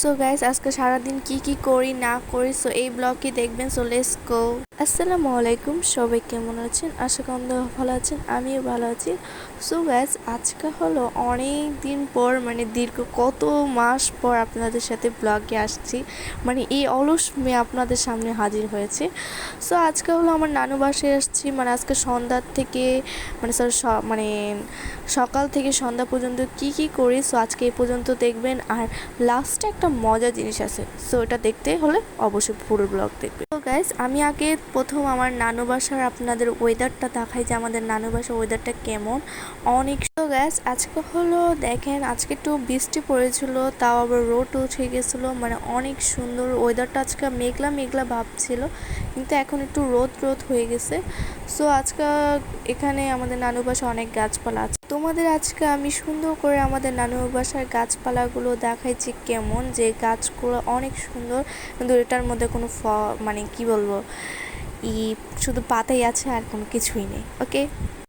So guys আজকে সারাদিন কি কি করি, না করি সো এই ব্লগটি দেখবেন সো লেটস গো আসসালামু আলাইকুম, সবাই কেমন আছেন? আশা করি ভালো আছেন, আমিও ভালো আছি। সো গাইস আজকে হলো অনেক দিন পর মানে দীর্ঘ কত মাস পর আপনাদের সাথে ব্লগে আসছি। মানে এই অলস মেয়ে আপনাদের সামনে হাজির হয়েছে। সো আজকে হলো আমার নানু বাসায় আসছি মানে আজকে সন্ধ্যার থেকে মানে স্যার মানে সকাল থেকে সন্ধ্যা পর্যন্ত কি কি করি সো আজকে এই পর্যন্ত দেখবেন। আর লাস্টে একটা মজার জিনিস আছে সো এটা দেখতে হলে অবশ্যই পুরো ব্লগ দেখবে তো গাইস আমি আগে প্রথম আমার নানু বাসার আপনাদের ওয়েদারটা দেখাই যে আমাদের নানু বাসার ওয়েদারটা কেমন। অনেক তো গ্যাস আজকে হলো দেখেন, আজকে একটু বৃষ্টি পড়েছিল, তাও আবার রোড উঠে গেছিল মানে অনেক সুন্দর ওয়েদারটা আজকে মেঘলা মেঘলা ভাবছিল কিন্তু এখন একটু রোদ রোদ হয়ে গেছে। সো আজকে এখানে আমাদের নানু বাসা অনেক গাছপালা আছে। তোমাদের আজকে আমি সুন্দর করে আমাদের নানু বাসার গাছপালাগুলো দেখাইছি কেমন? যে গাছগুলো অনেক সুন্দর। কিন্তু এটার মধ্যে কোনো ফ মানে কি বলব? ই, শুধু পাতাই আছে আর কোনো কিছুই নেই ওকে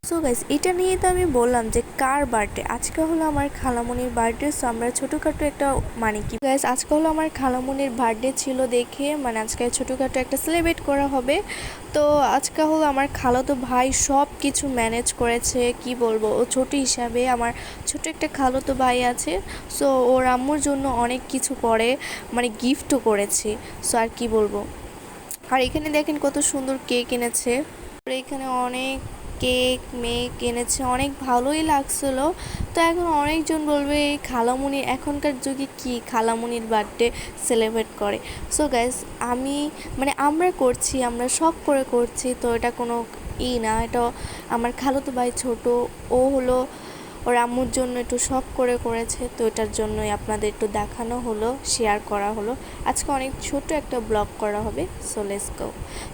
সো গাইস এটা নিয়ে তো আমি বললাম যে কার বার্থডে আজকে হলো আমার খালামণির বার্থডে সো আমরা ছোটোখাটো একটা মানে কি? গাইস আজকে হলো আমার খালামণির বার্থডে ছিল দেখে মানে আজকে ছোটোখাটো একটা সেলিব্রেট করা হবে। তো আজকে হলো আমার খালাতো ভাই সব কিছু ম্যানেজ করেছে, কি বলব? ও ছোট হিসাবে আমার ছোট একটা খালাতো ভাই আছে সো ওর আম্মুর জন্য অনেক কিছু করে মানে গিফটও করেছে। সো আর কি বলব? আর এখানে দেখেন কত সুন্দর কেক এনেছে। এখানে অনেক কেক, মেক এনেছে, অনেক ভালোই লাগছিল। তো এখন অনেকজন বলবে, এই খালামুনি, এখনকার যুগে কি খালামুনির বার্থডে সেলিব্রেট করে? সো গ্যাস আমি মানে আমরা করছি, আমরা সব করে করছি, তো এটা কোনো ই না, এটা আমার খালতো ভাই ছোট, ও হলো ওর আম্মুর জন্য একটু শখ করে করেছে, তো এটার জন্যই আপনাদের একটু দেখানো হলো শেয়ার করা হলো। আজকে অনেক ছোট একটা ব্লগ করা হবে সো লেস গো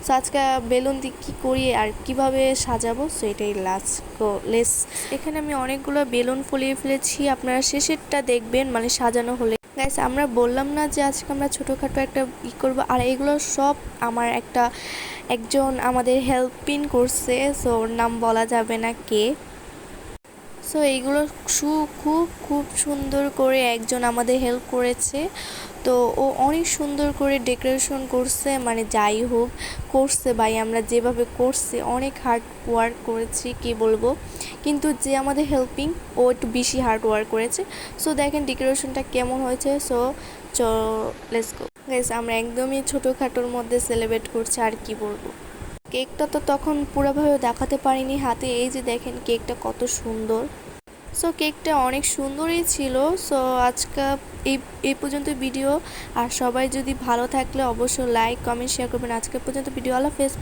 সো আজকে বেলুন দিয়ে কী করি আর কীভাবে সাজাবো সো এটাই লাস্ট গো লেস এখানে আমি অনেকগুলো বেলুন ফুলিয়ে ফেলেছি, আপনারা শেষেরটা দেখবেন মানে সাজানো হলে। গাইস আমরা বললাম না যে আজকে আমরা ছোটোখাটো একটা ই করব, আর এগুলো সব আমার একটা, একজন আমাদের হেল্পিং করছে সো ওর নাম বলা যাবে না কে। সো এইগুলো সু খুব খুব সুন্দর করে একজন আমাদের হেল্প করেছে। তো ও অনেক সুন্দর করে ডেকোরেশন করছে মানে যাই হোক, করছে ভাই, আমরা যেভাবে করছি, অনেক হার্ড ওয়ার্ক করেছি, কি বলব? কিন্তু যে আমাদের হেল্পিং ও একটু বেশি হার্ড ওয়ার্ক করেছে। সো দেখেন ডেকোরেশনটা কেমন হয়েছে। সো চ লেটস গো আমরা একদমই ছোটোখাটোর মধ্যে সেলিব্রেট করছি, আর কি বলব? কেকটা তো তখন পুরোভাবে দেখাতে পারিনি হাতে। এই যে দেখেন কেকটা কত সুন্দর। সো কেকটা অনেক সুন্দরই ছিল। সো আজকে এই এই পর্যন্ত ভিডিও আর সবাই যদি ভালো থাকলে অবশ্যই লাইক কমেন্ট শেয়ার করবেন। আজকে পর্যন্ত ভিডিও আল্লাহ ফেসবুক